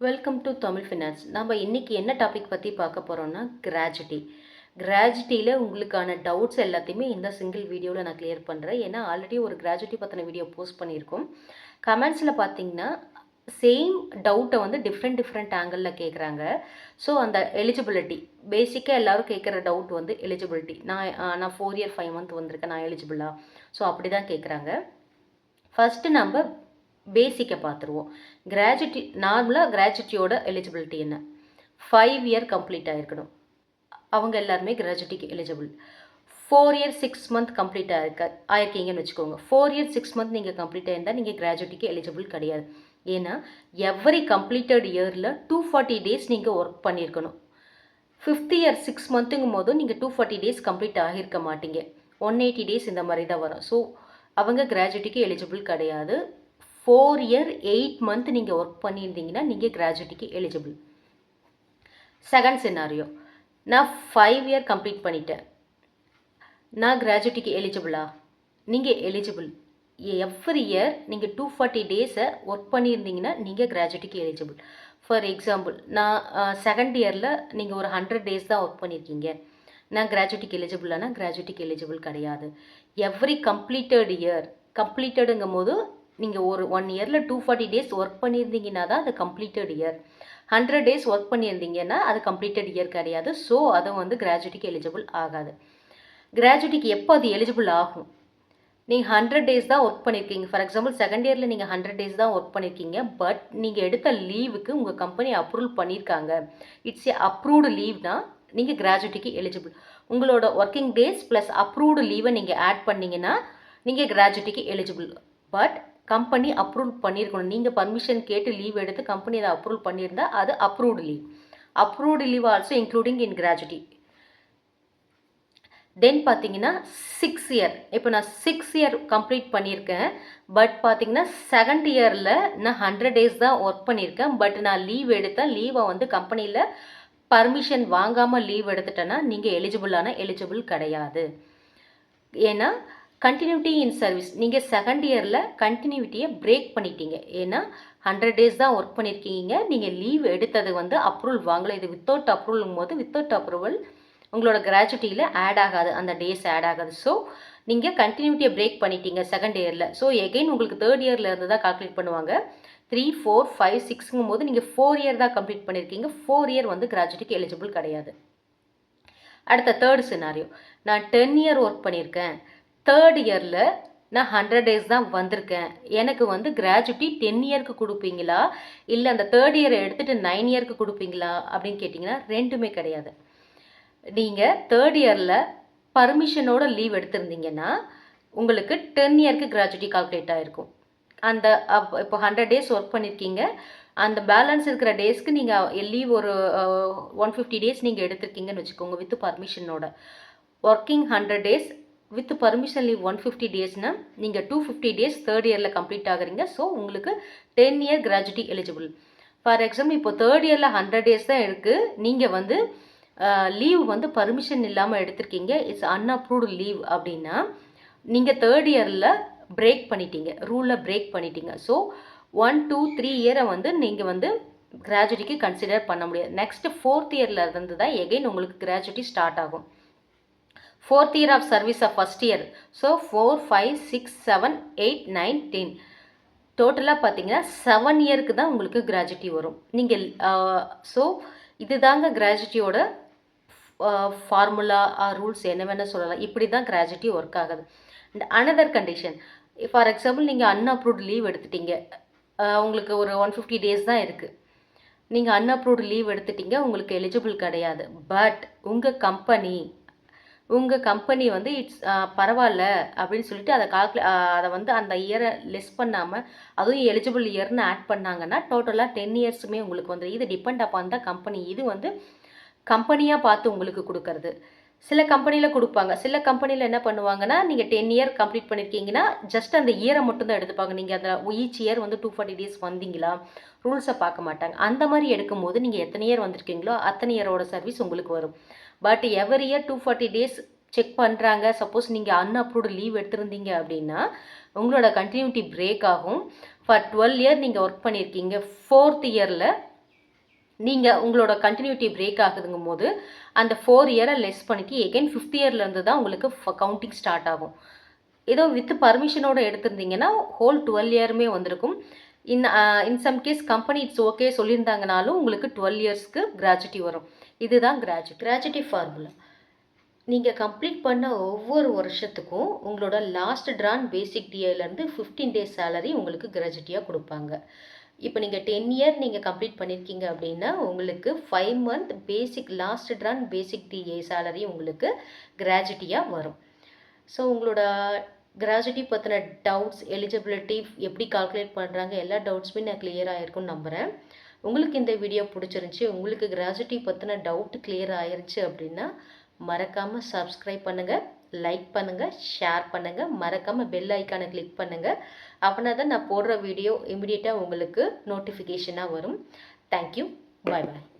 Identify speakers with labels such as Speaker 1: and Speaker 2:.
Speaker 1: Welcome to Tamil finance நம்ம இன்றைக்கி என்ன டாபிக் பற்றி பார்க்க போகிறோம்னா கிராஜிட்டி கிராஜிட்டியில் உங்களுக்கான டவுட்ஸ் எல்லாத்தையுமே இந்த சிங்கிள் வீடியோவில் நான் கிளியர் பண்ணுறேன் ஏன்னா ஆல்ரெடி ஒரு கிராஜுட்டி பற்றின வீடியோ போஸ்ட் பண்ணியிருக்கோம். கமெண்ட்ஸில் பார்த்தீங்கன்னா சேம் டவுட்டை வந்து டிஃப்ரெண்ட் டிஃப்ரெண்ட் ஆங்கிளில் கேட்குறாங்க ஸோ அந்த எலிஜிபிலிட்டி பேசிக்காக எல்லோரும் கேட்குற டவுட் வந்து எலிஜிபிலிட்டி நான் நான் ஃபோர் இயர் ஃபைவ் மந்த் வந்திருக்கேன் நான் எலிஜிபிளா ஸோ அப்படி தான் கேட்குறாங்க ஃபஸ்ட்டு நம்ம பேசிக்கை பார்த்துருவோம் கிராஜுட்டி நார்மலாக கிராஜுட்டியோட எலிஜிபிலிட்டி என்ன? ஃபைவ் இயர் கம்ப்ளீட் ஆகிருக்கணும் அவங்க எல்லாருமே கிராஜுட்டிக்கு eligible four year six month complete ஆயிருக்க ஆயிருக்கீங்கன்னு வச்சுக்கோங்க. ஃபோர் இயர் சிக்ஸ் மந்த் நீங்கள் கம்ப்ளீட் ஆயிருந்தால் நீங்கள் கிராஜுட்டிக்கு எலிஜிபிள் கிடையாது. ஏன்னா எவ்ரி கம்ப்ளீட்டட் இயரில் டூ ஃபார்ட்டி டேஸ் நீங்கள் ஒர்க் பண்ணியிருக்கணும். ஃபிஃப்த் இயர் சிக்ஸ் மந்த்துங்கும் போதும் நீங்கள் டூ ஃபார்ட்டி டேஸ் கம்ப்ளீட் ஆகியிருக்க மாட்டீங்க. ஒன் எயிட்டி டேஸ் இந்த மாதிரி தான் வரும். ஸோ அவங்க கிராஜுட்டிக்கு எலிஜிபிள் கிடையாது. ஃபோர் இயர் எயிட் மந்த் நீங்கள் ஒர்க் பண்ணியிருந்தீங்கன்னா நீங்கள் கிராஜுட்டிக்கு எலிஜிபிள் செகண்ட் சினாரியோ நான் ஃபைவ் இயர் கம்ப்ளீட் பண்ணிட்டேன். நான் கிராஜுட்டிக்கு எலிஜிபிளா நீங்கள் எலிஜிபிள் எவ்ரி இயர் நீங்கள் டூ ஃபார்ட்டி டேஸை ஒர்க் பண்ணியிருந்தீங்கன்னா நீங்கள் கிராஜுட்டிக்கு எலிஜிபிள் ஃபார் எக்ஸாம்பிள் நான் செகண்ட் இயரில் நீங்கள் ஒரு ஹண்ட்ரட் டேஸ் தான் ஒர்க் பண்ணியிருக்கீங்க. நான் கிராஜுட்டிக்கு எலிஜிபிளானா கிராஜுட்டிக்கு எலிஜிபிள் கிடையாது. எவ்ரி கம்ப்ளீட்டட் இயர் கம்ப்ளீட்டடுங்கும் போது நீங்கள் ஒரு ஒன் இயரில் டூ ஃபார்ட்டி டேஸ் ஒர்க் பண்ணியிருந்தீங்கன்னா தான் அது completed year hundred days work பண்ணியிருந்தீங்கன்னா அது கம்ப்ளீட்டட் இயர் கிடையாது. ஸோ அதை வந்து கிராஜுட்டிக்கு எலிஜிபிள் ஆகாது. கிராஜுட்டிக்கு எப்போ அது எலிஜிபிள் ஆகும்? நீங்கள் ஹண்ட்ரட் டேஸ் தான் ஒர்க் பண்ணியிருக்கீங்க. ஃபார் எக்ஸாம்பிள் செகண்ட் இயரில் நீங்கள் ஹண்ட்ரட் டேஸ் தான் ஒர்க் பண்ணியிருக்கீங்க. பட் நீங்கள் எடுத்த லீவுக்கு உங்கள் கம்பெனி அப்ரூவல் பண்ணியிருக்காங்க. இட்ஸ் ஏ அப்ரூவ்டு லீவ் தான் நீங்கள் கிராஜுட்டிக்கு எலிஜிபிள் உங்களோட ஒர்க்கிங் டேஸ் ப்ளஸ் அப்ரூவ்டு லீவை நீங்கள் ஆட் பண்ணிங்கன்னா நீங்கள் கிராஜுட்டிக்கு எலிஜிபிள் பட் கம்பெனி அப்ரூவ் பண்ணியிருக்கணும் நீங்கள் பர்மிஷன் கேட்டு லீவ் எடுத்து கம்பெனி அதை அப்ரூவ் பண்ணியிருந்தா அது approved leave approved leave also including in gratuity then பார்த்தீங்கன்னா சிக்ஸ் இயர் இப்போ நான் சிக்ஸ் இயர் கம்ப்ளீட் பண்ணியிருக்கேன் பட் பார்த்தீங்கன்னா செகண்ட் இயரில் நான் ஹண்ட்ரட் டேஸ் தான் ஒர்க் பண்ணியிருக்கேன் பட் நான் லீவ் எடுத்தேன் லீவை வந்து கம்பெனியில் பர்மிஷன் வாங்காமல் லீவ் எடுத்துட்டேன்னா நீங்கள் எலிஜிபிளான எலிஜிபிள் கிடையாது. ஏன்னா கண்டினியூட்டி இன் சர்வீஸ் நீங்கள் செகண்ட் இயரில் கண்டினியூட்டியை பிரேக் பண்ணிட்டீங்க. ஏன்னா ஹண்ட்ரட் டேஸ் தான் ஒர்க் பண்ணியிருக்கீங்க நீங்கள் லீவ் எடுத்தது வந்து அப்ரூவல் வாங்கலை. இது வித்தவுட் அப்ரூவலுங்கும் போது வித்தவுட் அப்ரூவல் உங்களோட கிராஜுட்டியில் ஆட் ஆகாது. அந்த டேஸ் ஆட் ஆகாது. ஸோ நீங்கள் கண்டினியூட்டியை பிரேக் பண்ணிட்டீங்க செகண்ட் இயரில் ஸோ எகெயின் உங்களுக்கு தேர்ட் இயரில் இருந்து தான் கால்குலேட் பண்ணுவாங்க. த்ரீ ஃபோர் ஃபைவ் சிக்ஸுங்கும் போது நீங்கள் ஃபோர் இயர் தான் கம்ப்ளீட் பண்ணியிருக்கீங்க ஃபோர் இயர் வந்து கிராஜுட்டிக்கு எலிஜிபிள் கிடையாது. அடுத்த தேர்ட் சினாரியோ நான் டென் இயர் ஒர்க் பண்ணியிருக்கேன் தேர்ட் இயரில் நான் ஹண்ட்ரட் டேஸ் தான் வந்திருக்கேன். எனக்கு வந்து கிராஜுவிட்டி டென் இயருக்கு கொடுப்பீங்களா? இல்லை அந்த தேர்ட் இயரை எடுத்துகிட்டு நைன் இயருக்கு கொடுப்பீங்களா? அப்படின்னு கேட்டிங்கன்னா ரெண்டுமே கிடையாது. நீங்கள் தேர்ட் இயரில் பர்மிஷனோட லீவ் எடுத்திருந்தீங்கன்னா உங்களுக்கு டென் இயருக்கு கிராஜுவிட்டி கால்குலேட் ஆகிருக்கும் அந்த அப் இப்போ ஹண்ட்ரட் டேஸ் ஒர்க் பண்ணியிருக்கீங்க அந்த பேலன்ஸ் இருக்கிற டேஸ்க்கு நீங்கள் லீவ் ஒரு ஒன் ஃபிஃப்டி டேஸ் நீங்கள் எடுத்திருக்கீங்கன்னு வச்சுக்கோங்க with பர்மிஷனோட working hundred days with permission leave one fifty டேஸ்னால் நீங்கள் two fifty days third year complete ஆகுறீங்க. ஸோ உங்களுக்கு ten year gratuity eligible for example இப்போ தேர்ட் இயரில் ஹண்ட்ரட் டேஸ் தான் இருக்குது நீங்கள் வந்து லீவ் வந்து பர்மிஷன் இல்லாமல் எடுத்திருக்கீங்க. இட்ஸ் அன்அப்ரூவ்டு லீவ் அப்படின்னா நீங்கள் தேர்ட் இயரில் பிரேக் பண்ணிட்டீங்க. ரூலில் பிரேக் பண்ணிட்டீங்க. ஸோ ஒன் டூ த்ரீ இயரை வந்து நீங்கள் வந்து கிராஜுட்டிக்கு கன்சிடர் பண்ண முடியாது. நெக்ஸ்ட் ஃபோர்த் இயரில் இருந்து தான் எகைன் உங்களுக்கு கிராஜுட்டி ஸ்டார்ட் ஆகும். Fourth year of service of first year so four five six seven eight nine ten டோட்டலாக பார்த்தீங்கன்னா செவன் இயருக்கு தான் உங்களுக்கு கிராஜுட்டி வரும். நீங்கள் ஸோ இதுதாங்க கிராஜுட்டியோட ஃபார்முலா ரூல்ஸ் என்ன வேணால் சொல்லலாம். இப்படி தான் கிராஜுட்டி ஒர்க் ஆகுது. And another condition for example நீங்கள் அன்அப்ரூவ்ட் லீவ் எடுத்துட்டீங்க. உங்களுக்கு ஒரு ஒன் ஃபிஃப்டி டேஸ் தான் இருக்குது நீங்கள் அன்அப்ரூவ்டு லீவ் எடுத்துட்டீங்க உங்களுக்கு எலிஜிபிள் கிடையாது. பட் உங்கள் கம்பெனி உங்கள் கம்பெனி வந்து இட்ஸ் பரவாயில்ல அப்படின்னு சொல்லிட்டு அதை கால்குலே அதை வந்து அந்த இயரை லெஸ் பண்ணாமல் அதுவும் எலிஜிபிள் இயர்னு ஆட் பண்ணாங்கன்னா டோட்டலாக டென் இயர்ஸுமே உங்களுக்கு வந்து இது டிபெண்ட் அப்பான் தான் கம்பெனி இது வந்து கம்பெனியாக பார்த்து உங்களுக்கு கொடுக்கறது. சில கம்பெனியில் கொடுப்பாங்க. சில கம்பெனியில் என்ன பண்ணுவாங்கன்னா நீங்கள் டென் இயர் கம்ப்ளீட் பண்ணியிருக்கீங்கன்னா ஜஸ்ட் அந்த இயரை மட்டும் தான் எடுத்துப்பாங்க. நீங்கள் அந்த ஈச் இயர் வந்து டூ ஃபார்ட்டி டேஸ் வந்தீங்களா ரூல்ஸை பார்க்க மாட்டாங்க. அந்த மாதிரி எடுக்கும்போது நீங்கள் எத்தனை இயர் வந்திருக்கீங்களோ அத்தனை இயரோட சர்வீஸ் உங்களுக்கு வரும். But every year two forty days check பண்ணுறாங்க சப்போஸ் நீங்கள் அன்அப்ரூவ்டு லீவ் எடுத்திருந்தீங்க அப்படின்னா உங்களோட கண்டினியூட்டி பிரேக் ஆகும். ஃபார் டுவெல் இயர் நீங்கள் ஒர்க் பண்ணியிருக்கீங்க ஃபோர்த் இயரில் நீங்கள் உங்களோட கண்டினியூட்டி பிரேக் ஆகுதுங்கும் போது அந்த ஃபோர் இயரை லெஸ் பண்ணிக்கி எகைன் ஃபிஃப்த் இயர்லேருந்து தான் உங்களுக்கு கவுண்டிங் ஸ்டார்ட் ஆகும். ஏதோ வித் பர்மிஷனோட எடுத்திருந்தீங்கன்னா ஹோல் டுவெல் இயருமே வந்திருக்கும். In in some case company it's okay சொல்லியிருந்தாங்கனாலும் உங்களுக்கு டுவெல் இயர்ஸ்க்கு கிராஜுட்டி வரும். இதுதான் கிராஜு கிராஜுட்டி ஃபார்முலா நீங்கள் கம்ப்ளீட் பண்ண ஒவ்வொரு வருஷத்துக்கும் உங்களோட லாஸ்ட் ட்ரான் பேசிக் டிஏலேருந்து ஃபிஃப்டீன் டேஸ் சேலரி உங்களுக்கு கிராஜுட்டியாக கொடுப்பாங்க. இப்போ நீங்கள் டென் இயர் நீங்கள் கம்ப்ளீட் பண்ணியிருக்கீங்க அப்படின்னா உங்களுக்கு five month basic last drawn basic DA salary உங்களுக்கு கிராஜுட்டியாக வரும். ஸோ உங்களோட கிராஜுட்டி பற்றின டவுட்ஸ் எலிஜிபிலிட்டி எப்படி கால்குலேட் பண்ணுறாங்க எல்லா டவுட்ஸுமே நான் கிளியராக ஆகிருக்கும்னு நம்புகிறேன் உங்களுக்கு இந்த வீடியோ பிடிச்சிருந்துச்சி உங்களுக்கு கிராஜுவிட்டி பற்றின டவுட் கிளியர் ஆயிருச்சு அப்படின்னா மறக்காமல் சப்ஸ்கிரைப் பண்ணுங்கள் லைக் பண்ணுங்கள் ஷேர் பண்ணுங்கள் மறக்காமல் பெல் ஐக்கானை கிளிக் பண்ணுங்கள் அப்படின்னா தான் நான் போடுற வீடியோ இமிடியேட்டாக உங்களுக்கு நோட்டிஃபிகேஷனாக வரும். தேங்க்யூ பாய் பாய்